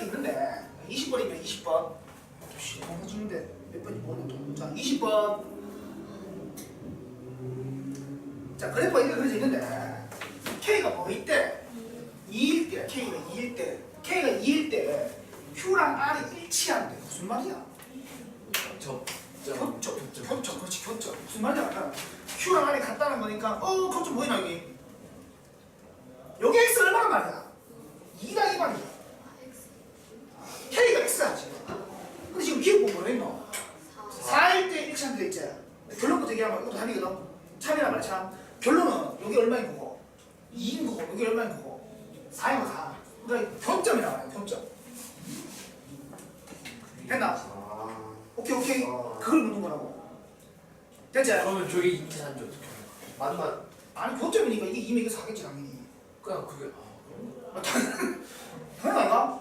이렇게 있는데 20번이면 20번. 씨, 항상 주는데. 몇 번이 모르는 자 20번. 자 그래프가 이렇게 그려져 있는데 K가 뭐일 때 2일 때 K가 2일 때 K가 2일 때 Q랑 R이 일치한대. 무슨 말이야? 저 교점 교점 그렇지 교점 무슨 말인지 알아? Q랑 R이 같다는 거니까 어 교점 보이나 여기? 여기 X 얼마나 말이야? 2가 2 말이야 K가 X야 지금 근데 지금 기억 보고 뭐랬노? 4일 때 일치한돼 있지 결론부터 얘기하면 이것도 답이거든 참이란 말이야 참 결론은 여기 얼마인 거고 2인 거고 여기 얼마인 거고 4인 거 4. 그러니까 교점이란 말이야 교점 됐나? 아 오케이 오케이 어. 그걸 묻는 거라고 됐지? 그러면 저기 이렇게 산지 어떻게 해요? 맞나? 아니 교점이니까 이게 2면 이게 4겠지 당연히 그냥 그게 아 그런가? 아, 당연- 당연하가?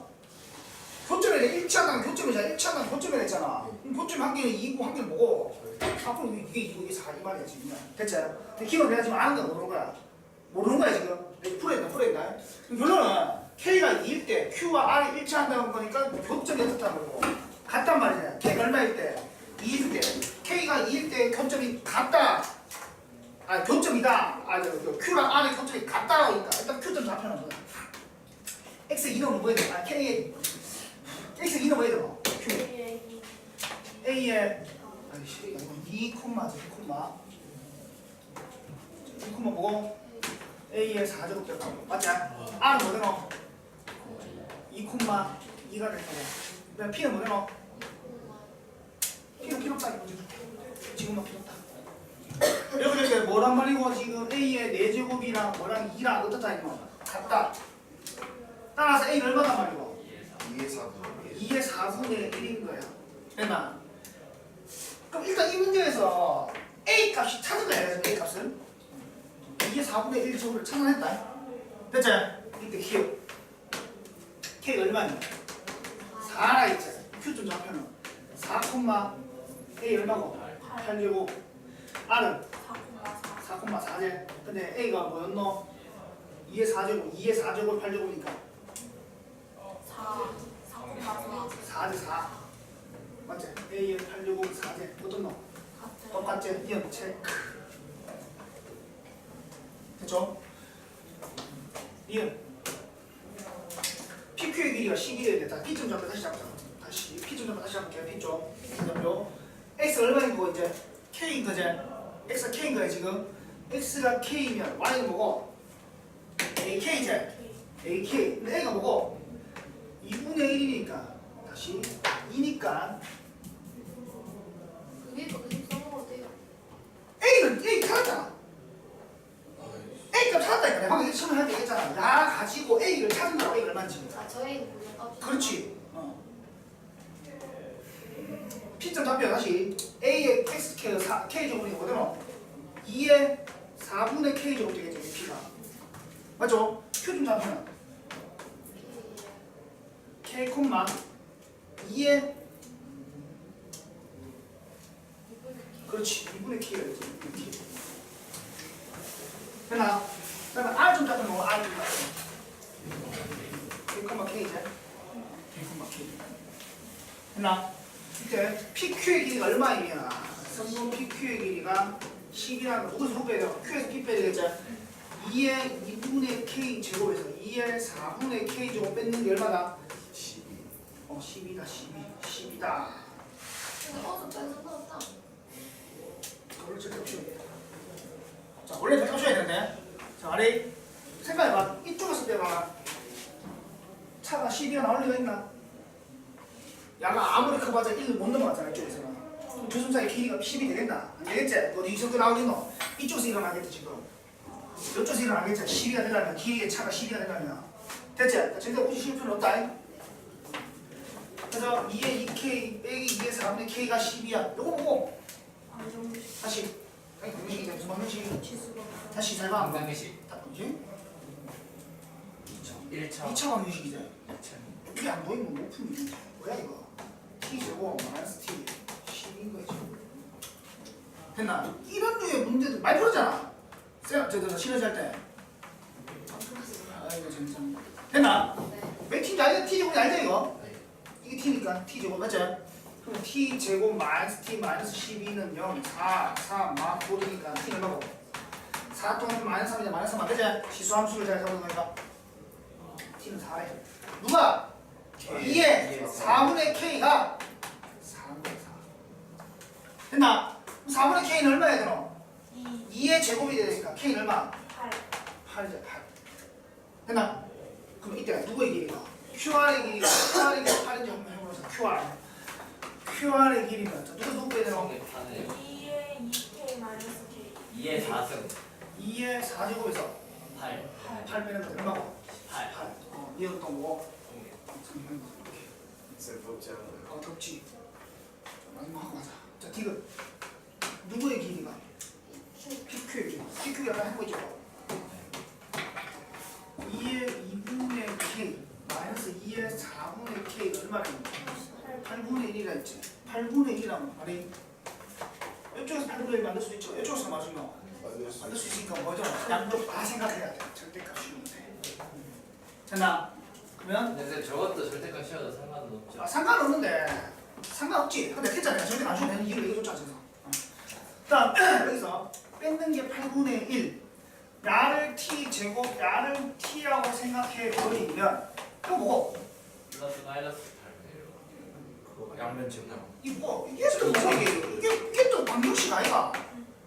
교점에 일치한다는 교점이잖아 일치한다는 교점이라 했잖아 그럼 교점 한 개는 2고 한 개는 뭐고 앞으로 이게 2고 이게 4이 말이야 지금 됐지? 근데 기본 내가 지금 아는 거야 모르는 거야? 모르는 거야 지금? 내가 풀어야 돼 풀어야 돼 그럼 결론은 K가 2일 때 Q와 R이 일치한다는 거니까 교점이 어떻다는 거고. 같단 말이야. K가 얼마일 때? 2일 때. K가 2일 때 교점이 같다. 아 교점이다. 아 저, 저, Q랑 R의 교점이 같다라고 하니까 일단 Q점 잡혀놓은 거야 X 이놈은 뭐야 돼? 아 K X 이놈 뭐야 돼? Q A의 아이씨 이거 2 콤마 2 콤마 2 콤마 뭐고 A의 4제곱 될 거고 맞지? R은 뭐 되노? 2 콤마 2가 될 거고 그다음 P는 뭐 되노? P는 필요 없다 이거지 지금은 필요 없다 이렇게 이렇게 뭐란 말이고 지금 A의 4제곱이랑 뭐랑 2랑 어떻다 이거 같다 따라서 A는 얼마단 말이고 2의 4분 2의 4분의 1인 거야. 됐나? 그럼 일단 이 문제에서 A 값이 찾은 거야, 그래서 A 값을. 2의 4분의 1 제곱을 찾아냈다. 됐지? 이때 기억. K 얼마니? 4라 있지. Q점 좌표는 4, A 얼마고? 8제곱. R은 4,4제. 근데 A가 뭐였노? 2의 4제곱, 2의 4제곱, 8제곱이니까 4대 4. 맞지? A의 8제곱 4제. 어떤 놈? 똑같지? 이형 체크. 됐죠? 이형. PQ의 길이가 11이어야 됐다. P점 잡고 다시 잡자. 다시 P점 잡고 다시 잡을게요. P점. 잡고. X 얼마인 거고 이제? K인 거지? X가 K인 거야 지금. X가 K면 Y는 뭐고? AK지? AK. 근데 A가 뭐고? 2분의 1이니까 다시 2니까 A는 A 찾았잖아. 처음에 할때 했잖아. 나 가지고 A를 찾은 거야. A가 얼마인지. 그렇지. 어. P점 답변 다시 A의 X K 4 K 제곱이 뭐되노 2의 4분의 K 제곱 되겠죠. 이 P가 맞죠? Q점 답변은 K 콤마 2의 그렇지 2분의 K가 되지 2분의 K 됐나? 그러면 R 좀 잡으면 뭐 R 좀 잡으면 K 콤마 K지 K 콤마 K 됐나? 이때 PQ의 길이가 얼마이냐 선분 PQ의 길이가 10이라는 거 누구서 빼야 돼요? Q에서 P 빼야 되겠지? 2의 2분의 K 제곱에서 2의 4분의 K 제곱 뺏는 게 얼마다? 12 어 10이다 12 10이다 그걸 절대 없이 자 원래 절대 없이 해야 되는데 자 아래 생각해봐 이쪽에서 빼봐 차가 12가 나올 리가 있나? 야가 아무리 커봐야 1을 못 넘어갔잖아 이쪽에서는 그럼 조순사의 길이가 10이 되겠나? 안 되겠지? 어디 이정도 나오겠노? 이쪽에서 일어나겠지 지금 이쪽에서 일어나겠지? 12가 되려면 길이의 차가 12가 되려면 됐지? 자, 절대 굳이 실 필요는 없다 잉? 그래서 2의 2K 빼기 2의 4분의 K가 10이야. 요거 보고 다시 아니 공식이죠. 무슨 방식? 다시 잘 봐. 방정식 다 뭐지? 1차 2차 방식이죠. 이게 안 보이면 못 풀면 뭐야 이거? T 제곱 마이너스 T 10인 거지. 됐나? 이런 류의 문제들 많이 풀었잖아. 쌤, 저, 저, 저, 실어질 때. 아이고, 재밌어. 됐나? 몇 t인지 알죠? t 제곱이 알죠 이거? 네. 이게 t니까 t 제곱 맞죠? 그럼 t 제곱 마이너스 t 마이너스 12는 0, 4, 3, 막 5니까 t는 얼마고? 4 또는 마이너스 3이자 마이너스 3 안 되지? 지수함수를 잘 잡는 거니까 t는 4래 누가? 2의 4분의 k가 4분의 4 됐나? 그럼 4분의 k는 얼마야 되노? 2의 제곱이 되니까 k는 얼마? 8이죠 8 됐나? 그럼 이때 누구의 길이가? QR의 길이가 QR의 길이 8인지 한번 해보자 QR QR의 길이가 자, 누가 누구 빼야 되노? 성에 파는 2의 2k 마이너스 k 2의 4승 2의 4제곱에서 8 8 빼는 거 얼마고? 8 8 어? 셀프 없지 않아요. 어 덥지 마지막 하고 가자 자 디귿. 누구의 길이가? PQ의 길이 PQ가 약간 해보이죠 2의 2분의 K 마이너스 2의 4분의 K 얼마래요? 8분의 1이라 했지. 8분의 1이라면 아니 이쪽에서 8분의 1 만들 수도 있죠. 이쪽에서 맞으면 만들 수 있으니까 뭐죠? 양쪽 다 생각해야 돼. 절대값이면 돼 됐나? 그러면? 근데 저것도 절대값 씌워도 상관은 없죠. 아, 상관없는데. 상관없지. 근데 했잖아요 절대 안 주면 되는 이유를 얘기해줬잖아 어. 그다음 여기서 뺏는 게 8분의 1 야를 t 제곱 야를 t라고 생각해 버리면 이거 뭐고? 플러스 마이너스 8 양면 증명. 이거 뭐 이게 또 뭐야 이게 이게, 이게 또 방정식 아이가?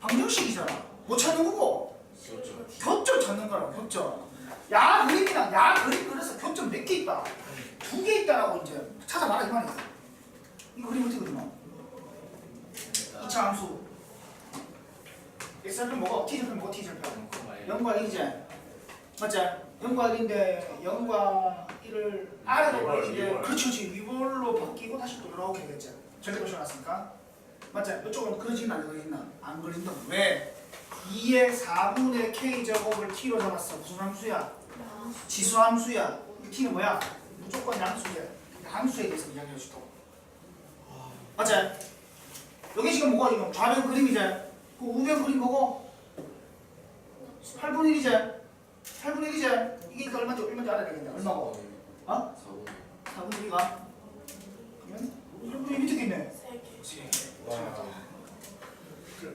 방정식이잖아. 못 찾는 거고. 그렇죠. 교점 찾는 거라고 교점. 야 그림이랑 야 그림 그래서 교점 몇 개 있다? 두 개 있다라고 이제 찾아봐라 이 말이야 이 그림 어떻게 그리노? 2차 함수. X절편 뭐고? t절편 뭐고 t절편? 0과 1이지 맞지? 0과 1인데 0과 1을 아래로 위볼, 올리는데 위볼. 그렇지 그렇지 위볼로 바뀌고 다시 또 이렇게 되겠지 절대로 씌워놨으니까 맞지? 이쪽은 그려지나 안 그려지나? 안 그린다 왜? 2의 4분의 k 제곱을 t로 잡았어 무슨 함수야? 지수 함수야 이 t는 뭐야? 무조건 양수야 함수에 대해서 이야기해 주도 맞지? 여기 지금 뭐가 지금 좌변 그림이지? 그 우변 그림 뭐고? 8분의 1이지? 8분의 1이지? 이게 얼마인지 얼마인지 알아야 되겠네 얼마고? 어? 4분의 1가? 그러면 8분의 1 밑에 있네 3개 그렇지 와. 그래.